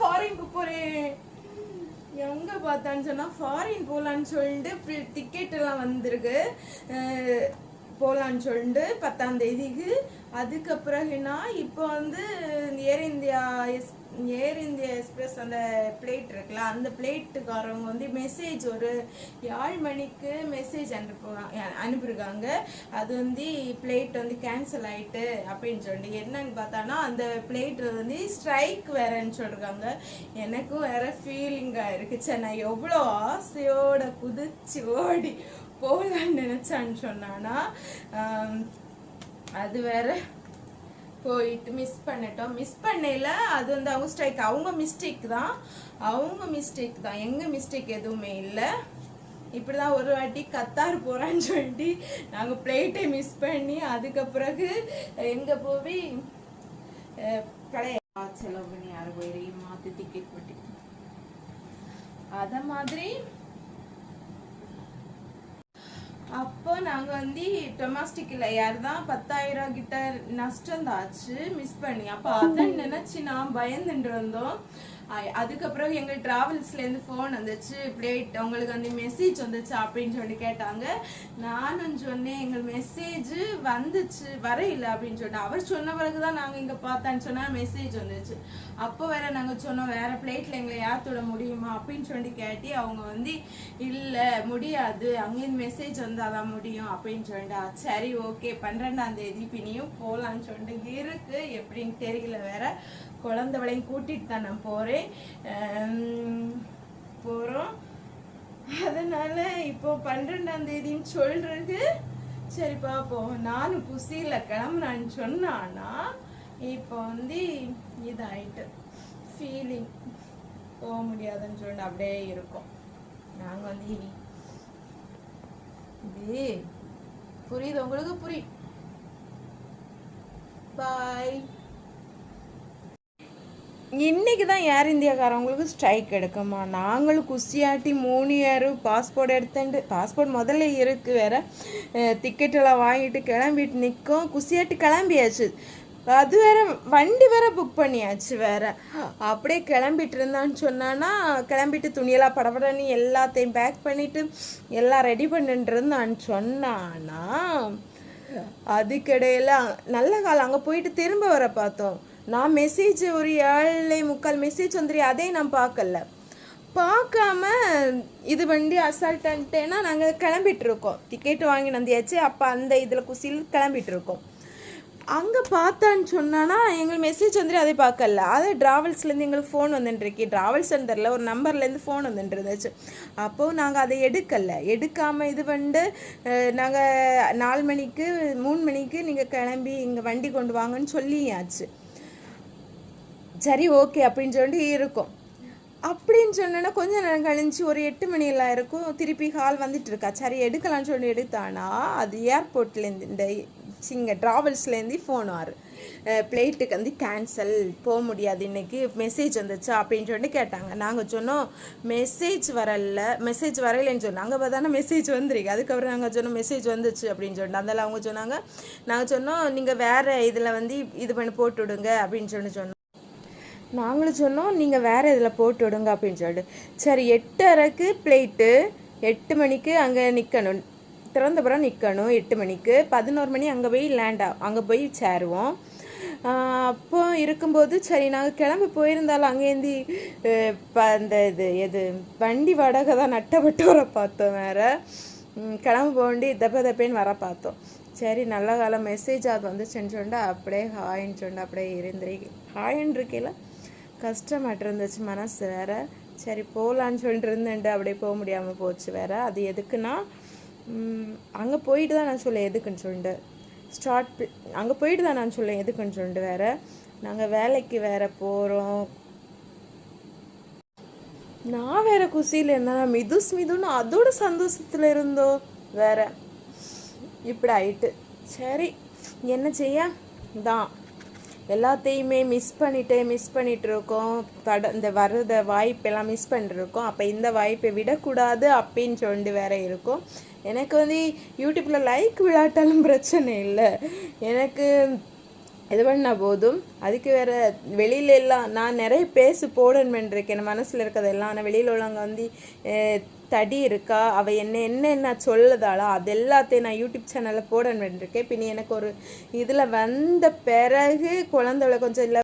ஃபாரினுக்கு போறேன் எங்க பார்த்தான்னு சொன்னா ஃபாரின் போலான்னு சொல்லிட்டு டிக்கெட் எல்லாம் வந்திருக்கு. போலான்னு சொல்லிட்டு பத்தாம் தேதிக்கு. அதுக்கு பிறகுனா இப்போ வந்து Air India S Air India Express அந்த பிளேட் இருக்குல்ல அந்த பிளேட்டுக்காரவங்க வந்து மெசேஜ் ஒரு ஏழு மணிக்கு மெசேஜ் அனுப்புவாங்க அனுப்பியிருக்காங்க அது வந்து பிளேட் வந்து கேன்சல் ஆயிட்டு அப்படின்னு சொல்லிட்டு என்னன்னு பார்த்தானா அந்த பிளேட் வந்து ஸ்ட்ரைக் வேறன்னு சொல்லியிருக்காங்க எனக்கும் வேற ஃபீலிங்காக இருக்குச்சு நான் எவ்வளோ ஆசையோட குதிச்சு ஓடி போகலான்னு நினச்சான்னு சொன்னானா அது வேற போயிட்டு மிஸ் பண்ணிட்டோம். மிஸ் பண்ணையில் அது வந்து அவங்க ஸ்ட்ரைக் அவங்க மிஸ்டேக் தான். அவங்க மிஸ்டேக் தான். எங்க மிஸ்டேக் எதுவுமே இல்லை. இப்படிதான் ஒரு வாட்டி கத்தார் போறான்னு சொல்லிட்டு நாங்க பிளேட்டை மிஸ் பண்ணி அதுக்கு பிறகு எங்க போய் கடைய செலவு பண்ணி யாரும் போய் மாத்தி டிக்கெட் போட்டு. அத மாதிரி அப்போ நாங்க வந்து டொமஸ்டிக்ல யார் தான் பத்தாயிரம் கிட்ட நஷ்டம் தாச்சு மிஸ் பண்ணி. அப்போ அதை நினைச்சு நான் பயந்துட்டு இருந்தோம். அ- அதுக்கப்புறம் எங்க ட்ராவல்ஸ்லேருந்து ஃபோன் வந்துச்சு. பிளேட் உங்களுக்கு வந்து மெசேஜ் வந்துச்சு அப்படின்னு சொல்லி கேட்டாங்க. நானும் சொன்னேன் எங்கள் மெசேஜ் வந்துச்சு வரையில அப்படின்னு சொல்லிட்டு. அவர் சொன்ன பிறகு தான் நாங்கள் இங்கே பார்த்தான்னு சொன்னால் மெசேஜ் வந்துச்சு. அப்போ வேற நாங்கள் சொன்னோம் வேற பிளேட்ல எங்களை ஏத்துட முடியுமா அப்படின்னு சொல்லி கேட்டி அவங்க வந்து இல்லை முடியாது. அங்கேருந்து மெசேஜ் வந்தாதான் முடியும் அப்படின்னு சொல்லிட்டா. சரி ஓகே பன்னிரெண்டாம் தேதி பினியும் போகலான்னு சொல்லிட்டு இருக்கு. எப்படின்னு தெரியல வேற. குழந்தைகளையும் கூட்டிட்டு தான் நான் போறேன். ஆம், போறோம். அதனால இப்போ பன்னிரெண்டாம் தேதின்னு சொல்றது. சரி பார்ப்போம். நானும் புசியில் கிளம்புனான்னு சொன்னான்னா இப்போ வந்து இதாயிட்டு ஃபீலிங் போக முடியாதுன்னு சொல்லிட்டு அப்படியே இருக்கோம். நாங்க வந்து இது புரியுது உங்களுக்கு? புரியும் பாய் இன்னைக்கு தான் ஏர் இந்தியாக்காரவங்களுக்கு ஸ்ட்ரைக் எடுக்குமா? நாங்களும் குஸ்தியாட்டி மூணு ஏர் பாஸ்போர்ட் எடுத்துட்டு பாஸ்போர்ட் முதல்ல இருக்குது வேற. டிக்கெட் எல்லாம் வாங்கிட்டு கிளம்பிட்டு நிற்கும் குஸ்தியாட்டி கிளம்பியாச்சு. அது வேற வண்டி வேற புக் பண்ணியாச்சு வேற. அப்படியே கிளம்பிட்டு இருந்தான்னு சொன்னான்னா கிளம்பிட்டு துணியெல்லாம் படபடன்னு எல்லாத்தையும் பேக் பண்ணிட்டு எல்லாம் ரெடி பண்ணிட்டு இருந்தான்னு சொன்னான்னா அதுக்கிடையில நல்ல காலம். அங்கே போயிட்டு திரும்ப வர பார்த்தோம். நான் மெசேஜ் ஒரு ஏழை முக்கால் மெசேஜ் வந்துரு அதே நான் பார்க்கல. பார்க்காம இது வண்டி அசால்ட்டன்ட்டேன்னா நாங்கள் கிளம்பிட்டுருக்கோம். டிக்கெட் வாங்கி வந்தியாச்சு அப்போ அந்த இதில் குசியில் கிளம்பிட்டுருக்கோம். அங்கே பார்த்தான்னு சொன்னான்னா எங்களுக்கு மெசேஜ் வந்துட்டு அதே பார்க்கல. அது ட்ராவல்ஸ்லேருந்து எங்களுக்கு ஃபோன் வந்துட்டுருக்கு ட்ராவல்ஸ் சென்டரில் ஒரு நம்பர்லேருந்து ஃபோன் வந்துட்டு இருந்துச்சு. அப்போது நாங்கள் அதை எடுக்கலை. எடுக்காமல் இது வந்து நாங்கள் நாலு மணிக்கு மூணு மணிக்கு நீங்கள் கிளம்பி இங்கே வண்டி கொண்டு வாங்கன்னு சொல்லியாச்சு. சரி ஓகே அப்படின்னு சொல்லிட்டு இருக்கும். அப்படின்னு சொன்னேன்னா கொஞ்ச நேரம் கழிஞ்சு ஒரு எட்டு மணியெல்லாம் இருக்கும் திருப்பி ஹால் வந்துட்டு இருக்கா. சரி எடுக்கலாம்னு சொல்லி எடுத்தானா அது ஏர்போர்ட்லேருந்து இந்த சிங்க ட்ராவல்ஸ்லேருந்து ஃபோன் ஆறு பிளைட்டுக்கு வந்து கேன்சல் போக முடியாது இன்னைக்கு மெசேஜ் வந்துச்சா அப்படின்னு சொல்லிட்டு கேட்டாங்க. நாங்கள் சொன்னோம் மெசேஜ் வரல மெசேஜ் வரலைன்னு சொன்னோம் அங்கே பார்த்தானா மெசேஜ் வந்துருக்கு? அதுக்கப்புறம் நாங்கள் சொன்னோம் மெசேஜ் வந்துச்சு அப்படின்னு சொல்லிட்டு அதெல்லாம் அவங்க சொன்னாங்க நாங்கள் சொன்னோம் நீங்கள் வேறு இதில் வந்து இது பண்ணி போட்டு விடுங்க அப்படின்னு சொல்லி சொன்னோம். நாங்களும் சொன்னோம் நீங்கள் வேறு இதில் போட்டு விடுங்க அப்படின்னு சொல்லிட்டு. சரி எட்டரைக்கு பிளேட்டு எட்டு மணிக்கு அங்கே நிற்கணும் திறந்தபுரம் நிற்கணும் எட்டு மணிக்கு. பதினோரு மணி அங்கே போய் லேண்ட் ஆகும் அங்கே போய் சேருவோம். அப்போ இருக்கும்போது சரி நாங்கள் கிளம்பி போயிருந்தாலும் அங்கேருந்து இப்போ அந்த இது எது வண்டி வாடகை தான் நட்டப்பட்டோரை வர பார்த்தோம் வேறு. ம், போண்டி தப்ப தப்பேன்னு வர பார்த்தோம். சரி நல்ல காலம் மெசேஜ் அது வந்துச்சுன்னு சொன்னா அப்படியே ஹாய்ன்னு சொன்னா அப்படியே இருந்துரு ஹாய்ன்னு இருக்கையில் கஷ்டமாட்டு இருந்துச்சு மனசு வேற. சரி போகலான்னு சொல்லிட்டு இருந்தேன்ட்டு அப்படியே போக முடியாமல் போச்சு வேற. அது எதுக்குன்னா அங்கே போயிட்டு தான் நான் சொல்ல எதுக்குன்னு சொல்லிட்டு. ஸ்டார்ட் அங்கே போயிட்டு தான் நான் சொல்ல எதுக்குன்னு சொல்லிட்டு வேற. நாங்கள் வேலைக்கு வேற போகிறோம் நான் வேற குசியில் என்ன மிதுஸ் மிதுன்னு அதோட சந்தோஷத்தில் இருந்தோ வேற. இப்படி ஆயிட்டு. சரி என்ன செய்ய? தான் எல்லாத்தையுமே மிஸ் பண்ணிட்டு மிஸ் பண்ணிட்டு இருக்கோம் தட இந்த வர்றத வாய்ப்பெல்லாம் மிஸ் பண்ணிருக்கோம் அப்போ இந்த வாய்ப்பை விடக்கூடாது அப்படின்னு சொல்லிட்டு வேற இருக்கும். எனக்கு வந்து யூடியூப்பில் லைக் விளையாட்டாலும் பிரச்சனை இல்லை. எனக்கு இது பண்ணால் போதும். அதுக்கு வேற வெளியில எல்லாம் நான் நிறைய பேசு போடணும் இருக்கேன் என் மனசுல இருக்கிறதெல்லாம் ஆனால் வெளியில உள்ளவங்க வந்து தடி இருக்கா? அவ என்ன என்ன என்ன சொல்லுதாளா? அது எல்லாத்தையும் நான் யூடியூப் சேனல்ல போடணும் இருக்கேன் பின்ன எனக்கு ஒரு இதுல வந்த பிறகு குழந்தைகளை கொஞ்சம் இல்லை